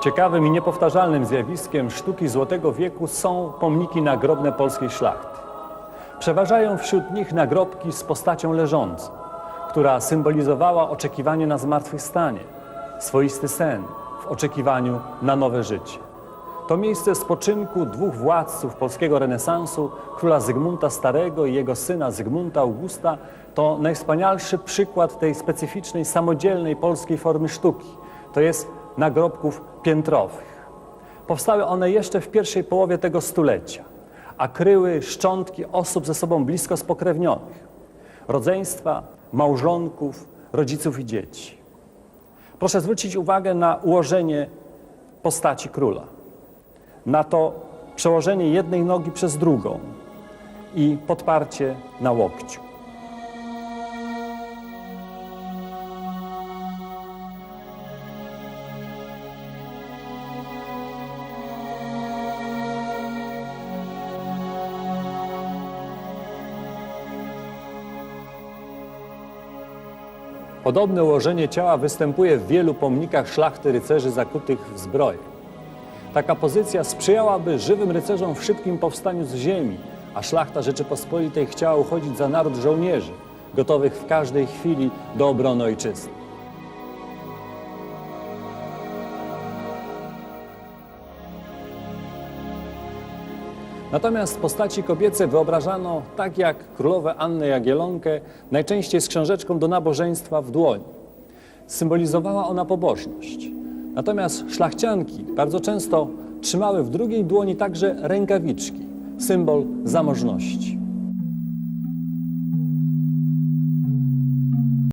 Ciekawym i niepowtarzalnym zjawiskiem sztuki Złotego Wieku są pomniki nagrobne polskiej szlachty. Przeważają wśród nich nagrobki z postacią leżącą, która symbolizowała oczekiwanie na zmartwychwstanie, swoisty sen w oczekiwaniu na nowe życie. To miejsce spoczynku dwóch władców polskiego renesansu, króla Zygmunta Starego i jego syna Zygmunta Augusta, to najwspanialszy przykład tej specyficznej, samodzielnej polskiej formy sztuki. To jest nagrobków piętrowych. Powstały one jeszcze w pierwszej połowie tego stulecia, a kryły szczątki osób ze sobą blisko spokrewnionych, rodzeństwa, małżonków, rodziców i dzieci. Proszę zwrócić uwagę na ułożenie postaci króla, na to przełożenie jednej nogi przez drugą i podparcie na łokciu. Podobne ułożenie ciała występuje w wielu pomnikach szlachty rycerzy zakutych w zbroję. Taka pozycja sprzyjałaby żywym rycerzom w szybkim powstaniu z ziemi, a szlachta Rzeczypospolitej chciała uchodzić za naród żołnierzy, gotowych w każdej chwili do obrony ojczyzny. Natomiast postaci kobiece wyobrażano tak jak królowę Annę Jagielonkę, najczęściej z książeczką do nabożeństwa w dłoni. Symbolizowała ona pobożność. Natomiast szlachcianki bardzo często trzymały w drugiej dłoni także rękawiczki, symbol zamożności.